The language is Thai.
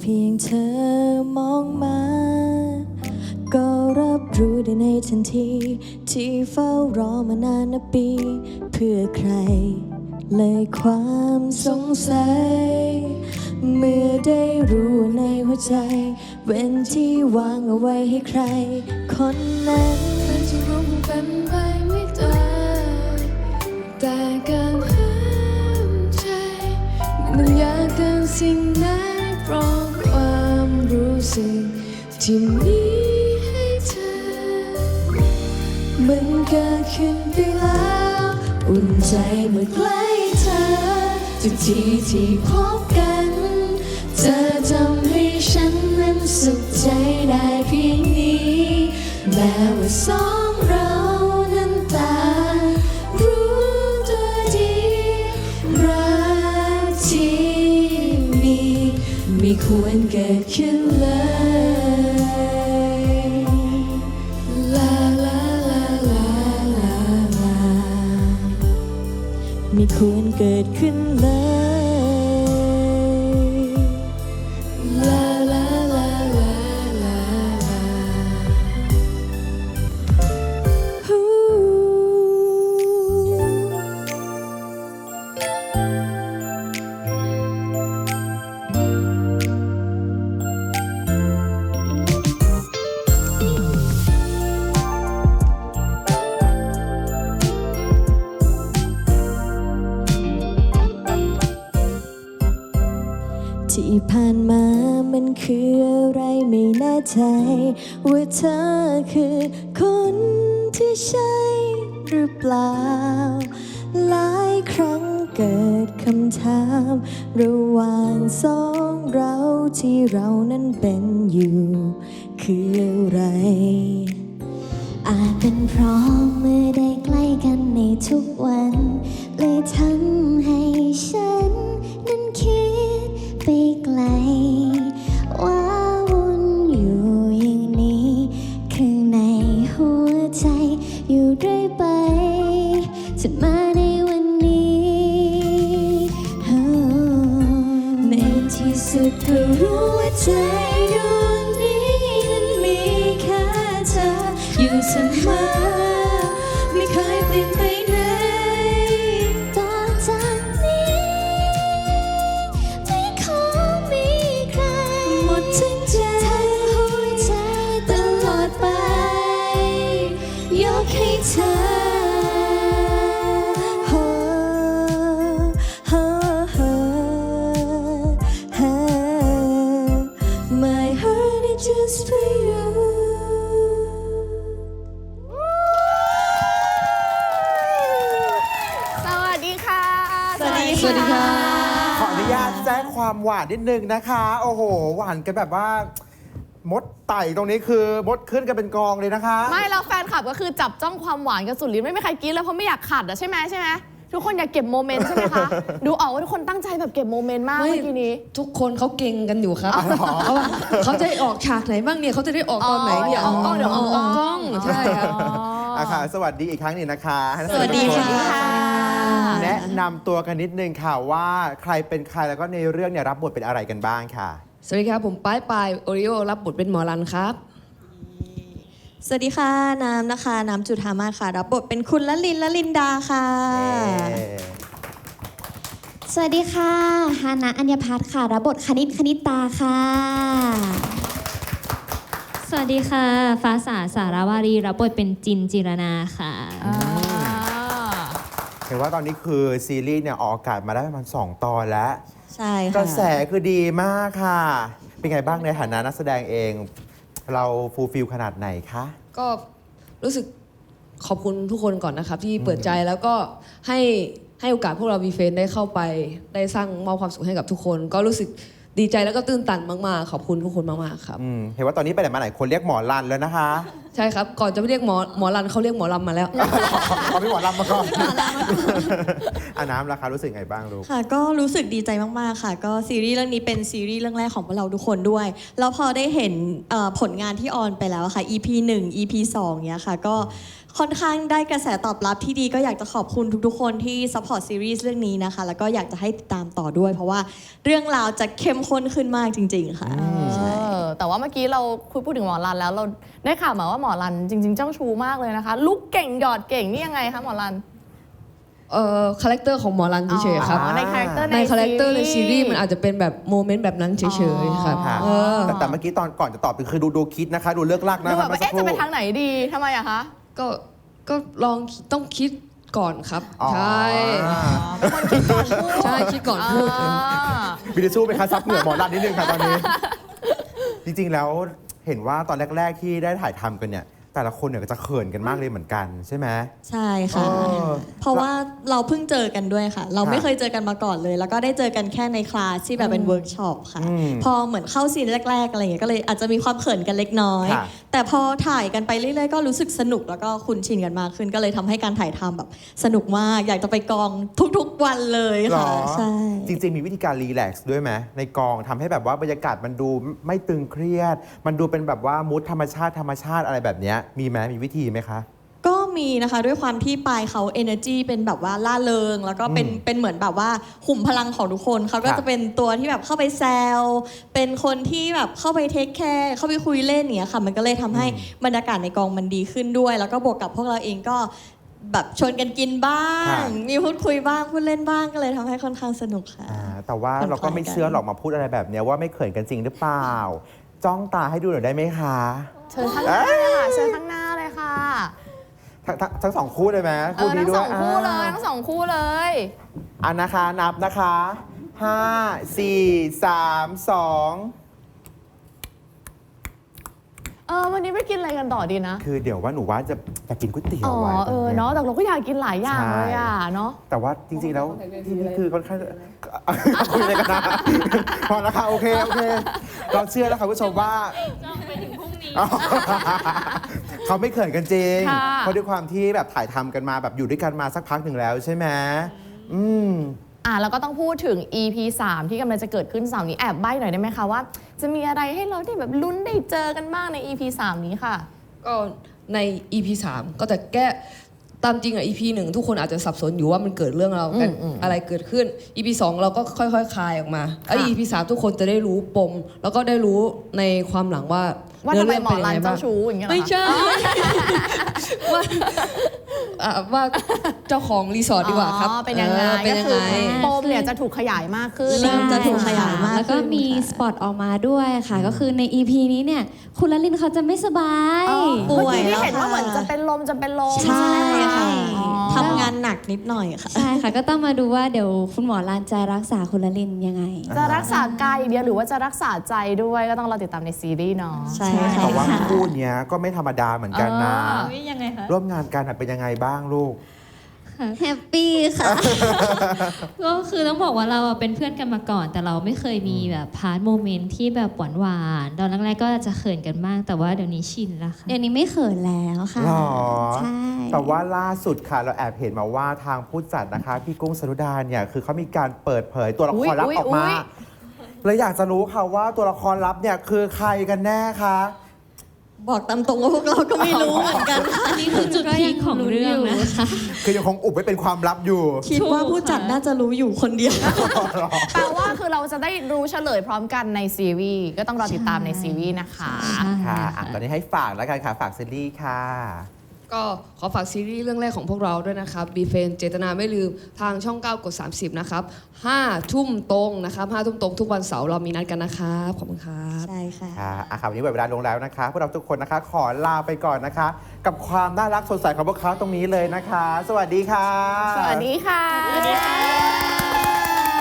เพียงเธอมองมา ก็รับรู้ได้ในทันที ที่เฝ้ารอมานานนับปี เพื่อใคร เลยความสงสัย เมื่อได้รู้ในหัวใจเป็นที่วางเอาไว้ให้ใคร คนนั้นมันจะรู้มันเป็นไปไม่ได้แต่การห้ามใจ มันยากเกินสิ่งไหนเสิ่งที่มีให้เธอ มันเกิดขึ้นไปแล้ว อุ่นใจเมื่อใกล้เธอทุกทีที่พบกัน ควรเกิดขึ้นเลยลาลาลาลาลาลาไม่ควรเกิดขึ้นเลย ที่ผ่านมามันคืออะไรไม่แน่ใจ ว่าเธอคือคนที่ใช่หรือเปล่า หลายครั้งเกิดคำถาม ระหว่างสองเราที่เรานั้นเป็นอยู่ คืออะไร อาจเป็นเพราะเมื่อได้ใกล้กันในทุกวัน เลยทำให้ ที่สุดก็รู้ว่าใจดวงนี้นั้นมีแค่เธออยู่เสมอไม่เคยเปลี่ยนไปไหนต่อจากนี้ ไม่ขอมีใครหมดทั้งใจ ความหวานนิดนึงนะคะ โอ้โห หวานกันแบบว่า มดไต่ตรงนี้คือมดขึ้นกันเป็นกองเลยนะคะ ไม่แล้วแฟนคลับก็คือจับจ้องความหวานกันสุดฤทธิ์ไม่มีใครกินเลยเพราะไม่อยากขัดอะใช่ไหมใช่ไหมทุกคนอยากเก็บโมเมนต์ใช่ไหมคะ ดูออกว่าทุกคนตั้งใจแบบเก็บโมเมนต์มากไม่เมื่อกี้นี้ ทุกคนเขาเก่งกันอยู่ครับเขาเขาจะออกฉากไหนบ้างเนี่ยเขาจะได้ออกตอนไหนเนี่ยอ๋อเดี๋ยวออกกล้องกล้องใช่ครับอาค่ะสวัสดีอีกครั้งหนึ่งนะคะให้ทั้งสวัสดีทุกนค่ะแนะนำตัวกันนิดนึงค่ะว่าใครเป็นใครแล้วก็ในเรื่องเนี่ยรับบทเป็นอะไรกันบ้างค่ะ สวัสดีครับ ผมป้ายปายโอริโอรับบทเป็นหมอรันครับ สวัสดีค่ะ น้ำนะคะ น้ำจุธามาศค่ะ รับบทเป็นคุณละลินละลินดาค่ะเอ่อสวัสดีค่ะฮานะอัญญพัฒน์ค่ะ รับบทคณิตคณิตตาค่ะ สวัสดีค่ะ ฟ้าสาสารวารีรับบทเป็นจินจิรนาค่ะ เห็นว่าตอนนี้คือซีรีส์เนี่ยออกอากาศมาได้ประมาณ2ตอนแล้วใช่กค่ะระแสคือดีมากค่ะ เป็นไงบ้างในฐานะนักแสดงเอง เราฟูลฟิลขนาดไหนคะ ก็รู้สึกขอบคุณทุกคนก่อนนะครับ ที่เปิดใจแล้วก็ให้ให้โอกาสพวกเราวีเฟนได้เข้าไป ได้สร้างมอบความสุขให้กับทุกคน ก็รู้สึก ดีใจแล้วก็ตื้นตันมากๆ ขอบคุณทุกคนมากๆครับ อืมเห็นว่าตอนนี้ไปไหนมาไหนคนเรียกหมอรันแล้วนะคะใช่ครับ ก่อนจะไม่เรียกหมอหมอรันเขาเรียกหมอลำมาแล้วเอาพี่หมอลำมาก่อนอาน้ำราคารู้สึกไงบ้างลูก ค่ะก็รู้สึกดีใจมากๆค่ะ ก็ซีรีส์เรื่องนี้เป็นซีรีส์เรื่องแรกของพวกเราทุกคนด้วย แล้วพอได้เห็นเอ่อผลงานที่ออนไปแล้วอะค่ะ EP 1 EP 2เนี้ยค่ะ ก็ ค่อนข้างได้กระแสตอบรับที่ดีก็อยากจะขอบคุณทุกๆคนที่ซัพพอร์ตซีรีส์เรื่องนี้นะคะ แล้วก็อยากจะให้ติดตามต่อด้วย เพราะว่าเรื่องราวจะเข้มข้นขึ้นมากจริง ๆ ค่ะเออแต่ว่าเมื่อกี้เราคุยพูดถึงหมอรันแล้วเราได้ข่าวมาว่าหมอรันจริง ๆ เจ้าชู้มากเลยนะคะลุกเก่งหยอดเก่งนี่ยังไงคะหมอรันเอ่อคาแรคเตอร์ของหมอรันเฉยๆครับ อ๋อในคาแรคเตอร์ในคาแรคเตอร์ในซีรีส์มันอาจจะเป็นแบบโมเมนต์แบบนั้นเฉยๆครับค่ะเออ แต่แต่เมื่อกี้ตอนก่อนจะตอบคือดูดูคิดนะคะ ดูเลือกลากนะดูคแบรับบเมื่ว่าอสักเอ๊ะคจะรู่ ไปทางไหนดีทำไมอะคะ ก็ก็ลองต้องคิดก่อนครับ อ๋อ ใช่เป็นคนคิดก่อนพูดใช่คิดก่อนพูดอ่าวิดีสู้ไปคะซับเหงื่อหมอรันนิดนึงค่ะตอนนี้ จริงๆแล้วเห็นว่าตอนแรก ๆ ที่ได้ถ่ายทำกันเนี่ย แต่ละคนเนี่ยก็จะเขินกันมากเลยเหมือนกันใช่ไหม ใช่ค่ะ เออเพราะว่าเราเพิ่งเจอกันด้วยค่ะ เราไม่ค่ะเคยเจอกันมาก่อนเลย แล้วก็ได้เจอกันแค่ในคลาสที่แบบเป็นเวิร์กช็อปค่ะ อืมพอเหมือนเข้าซีนแรก ๆ อะไรอย่างเงี้ยก็เลยอาจจะมีความเขินกันเล็กน้อย ค่ะ แต่พอถ่ายกันไปเรื่อยๆก็รู้สึกสนุกแล้วก็คุ้นชินกันมากขึ้นก็เลยทำให้การถ่ายทำแบบ สนุกมากอยากจะไปกองทุกๆวันเลยหรค่ะอใช่ จริง ๆ มีวิธีการรีแลกซ์ด้วยไหมในกองทำให้แบบว่าบรรยากาศมันดูไม่ตึงเครียด มันดูเป็นแบบว่ามูดธรรมชาติธรรมชาติอะไรแบบเนี้ยมีไหมมีวิธีไหมคะ ก็มีนะคะด้วยความที่ปลายเขา energy เป็นแบบว่าล่าเริง แล้วก็เป็นอืมเป็นเหมือนแบบว่าหุ่มพลังของทุกคนเขาก็ครับจะเป็นตัวที่แบบเข้าไปแซวเป็นคนที่แบบเข้าไปเทคแคร์เข้าไปคุยเล่นเนี่ยค่ะมันก็เลยทำให้บรรยากาศในกองมันดีขึ้นด้วย แล้วก็บวกกับพวกเราเองก็แบบชวนกันกินบ้างมีพูดคุยบ้างพูดเล่นบ้างก็เลยทำให้ค่อนข้างสนุกค่ะ อ่าแต่ว่าเราก็ไม่เชื่อหรอกมาพูดอะไรแบบเนี้ยว่าไม่เขินกันจริงหรือเปล่า จ้องตาให้ดูหน่อยได้ไหมคะ เชิญข้างหน้าเลยค่ะเชิญข้างหน้าเลยค่ะทั้งทั้งทั้งสองคู่เลยไหมเอคู่อนี้ทั้งด้สวอยงคู่เลย อ่าทั้งสองคู่เลยอันนะคะ นับนะคะห้าสี่สามสองเออวันนี้ไปกินอะไรกันต่อดีนะ คือเดี๋ยวว่าหนูว่าจะจะกินก๋วยเตี๋ยวอ๋อ ไว้เออ เนาะ แต่เราก็อยากกินหลายอย่างใช่เลยอะ เนาะ แต่ว่าจริงๆแล้วที่นี่คือค่อนข้างคุยอะไรกันนะ พอแล้วค่ะโอเค โอเค เราเชื่อแล้วค่ะคุณผู้ชมว่า อ๋อเขาไม่เขินกันจริง ค่ะ เพราะด้วยความที่แบบถ่ายทำกันมาแบบอยู่ด้วยกันมาสักพักหนึ่งแล้วใช่ไหมอืม อะแล้วก็ต้องพูดถึง EP 3 ที่กำลังจะเกิดขึ้นเสาร์นี้แอบใบ้หน่อยได้ไหมคะว่า จะมีอะไรให้เราได้แบบลุ้นได้เจอกันบ้างใน EP 3 นี้ค่ะ ก็ใน EP 3 ก็จะแก้ตามจริงอะ EP 1ทุกคนอาจจะสับสนอยู่ว่ามันเกิดเรื่องเราวกันอืมอืมอะไรเกิดขึ้น EP 2 เราก็ค่อยๆคลายออกมาแล้วค่ะ EP 3 ทุกคนจะได้รู้ปม แล้วก็ได้รู้ในความหลังว่า ว่าเนื้ทำไมเรื่องหมอเป็นยังรันไงบ้าเจ้างชู้อย่างเงี้ยเหรอไม่คะ ใช่ ว่าอะว่าเจ้าของรีสอร์ทดีกว่าครับอ๋อเป็นยังไงออเป็นก็ยังคือไงปมเนี่ยจะถูกขยายมากขึ้นเริ่มจะถูกขยายมาก แล้วก็ขึ้นมีค่ะสปอตออกมาด้วยค่ะ ก็คือใน EP นี้เนี่ย คุณลลินเขาจะไม่สบาย อ๋อป่เมื่อวยกี้ที่แล้วเห็นว่าค่ะเหมือนจะเป็นลมจะเป็นลมใช่ค่ะ อ๋อ ทำงานหนักนิดหน่อยค่ะ ใช่ค่ะ ก็ต้องมาดูว่าเดี๋ยวคุณหมอลานจะรักษาคุณลลินยังไง จะรักษากายอย่างเดียวหรือว่าจะรักษาใจด้วยก็ต้องรอติดตามในซีรีส์เนาะ ใช่ค่ะ แต่ว่าคู่เนี้ยก็ไม่ธรรมดาเหมือนกันนะ เอยังไงคะ ร่วมงานกันอะเป็นยังไงบ้างลูก แฮปปี้ค่ะ ก็คือต้องบอกว่าเราอะเป็นเพื่อนกันมาก่อน แต่เราไม่เคยมีแบบพาร์ทโมเมนต์ที่แบบหวานๆตอนแรกๆก็จะเขินกันมากแต่ว่าเดี๋ยวนี้ชินแล้วค่ะ เดี๋ยวนี้ไม่เขินแล้วค่ะหรอ ใช่ แต่ว่าล่าสุดค่ะเราแอบเห็นมาว่าทางผู้จัดนะคะ พี่กุ้งสรุดาเนี่ยคือเขามีการเปิดเผยตัวละครลับอุ๊ยออกมา อุ๊ย เลยอยากจะรู้ค่ะว่าตัวละครลับเนี่ยคือใครกันแน่คะบอกตามตรงว่าพวกเราก็ไม่รู้เหมือนกันค่ะอันนี้คือจุดพีคของเรื่องนะคะ คือยังคงอุบไว้เป็นความลับอยู่คิดว่าผู้จัดน่าจะรู้อยู่คนเดียว แปลว่าคือเราจะได้รู้เฉลยพร้อมกันในซีรีส์ก็ต้องรอติดตามในซีรีส์นะคะค่ะอะตอนนี้ให้ฝากแล้วกันค่ะฝากซีรีส์ค่ะ ก็ขอฝากซีรีส์เรื่องแรกของพวกเราด้วยนะครับบีเฟนเจตนาไม่ลืมทางช่อง 9 กด 30 นะครับ5ทุ่มตรงนะครับ5ทุ่มตรงทุกวันเสาร์เรามีนัดกันนะครับขอบคุณครับ ใช่ค่ะ ค่ะอะค่ะวันนี้หมดเวลาลงแล้วนะคะ พวกเราทุกคนนะคะ ขอลาไปก่อนนะคะ กับความน่ารักสดใสของพวกเขาตรงนี้เลยนะคะ สวัสดีค่ะ สวัสดีค่ะ